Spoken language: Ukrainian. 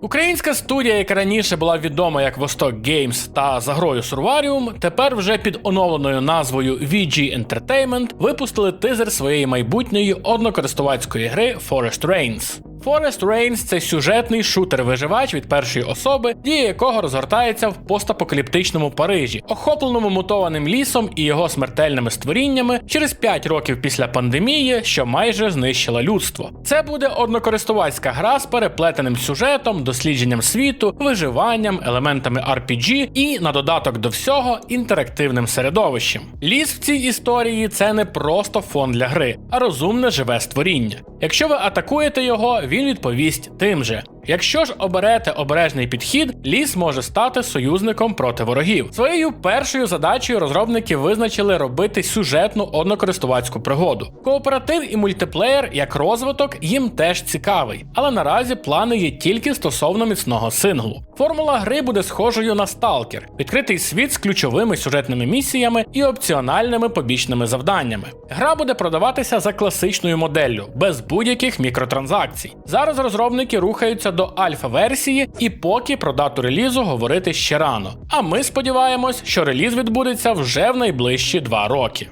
Українська студія, яка раніше була відома як Vostok Games та за грою Survarium, тепер вже під оновленою назвою VG Entertainment випустили тизер своєї майбутньої однокористувацької гри Forest Reigns. Forest Reigns – це сюжетний шутер-виживач від першої особи, дія якого розгортається в постапокаліптичному Парижі, охопленому мутованим лісом і його смертельними створіннями через 5 років після пандемії, що майже знищила людство. Це буде однокористувацька гра з переплетеним сюжетом, дослідженням світу, виживанням, елементами RPG і на додаток до всього інтерактивним середовищем. Ліс в цій історії це не просто фон для гри, а розумне живе створіння. Якщо ви атакуєте його, він відповість тим же. Якщо ж оберете обережний підхід, ліс може стати союзником проти ворогів. Своєю першою задачею розробники визначили робити сюжетну однокористувацьку пригоду. Кооператив і мультиплеєр як розвиток їм теж цікавий, але наразі плани є тільки стосовно міцного синглу. Формула гри буде схожою на сталкер, відкритий світ з ключовими сюжетними місіями і опціональними побічними завданнями. Гра буде продаватися за класичною моделлю, без будь-яких мікротранзакцій. Зараз розробники рухаються до альфа-версії, і поки про дату релізу говорити ще рано. А ми сподіваємось, що реліз відбудеться вже в найближчі два роки.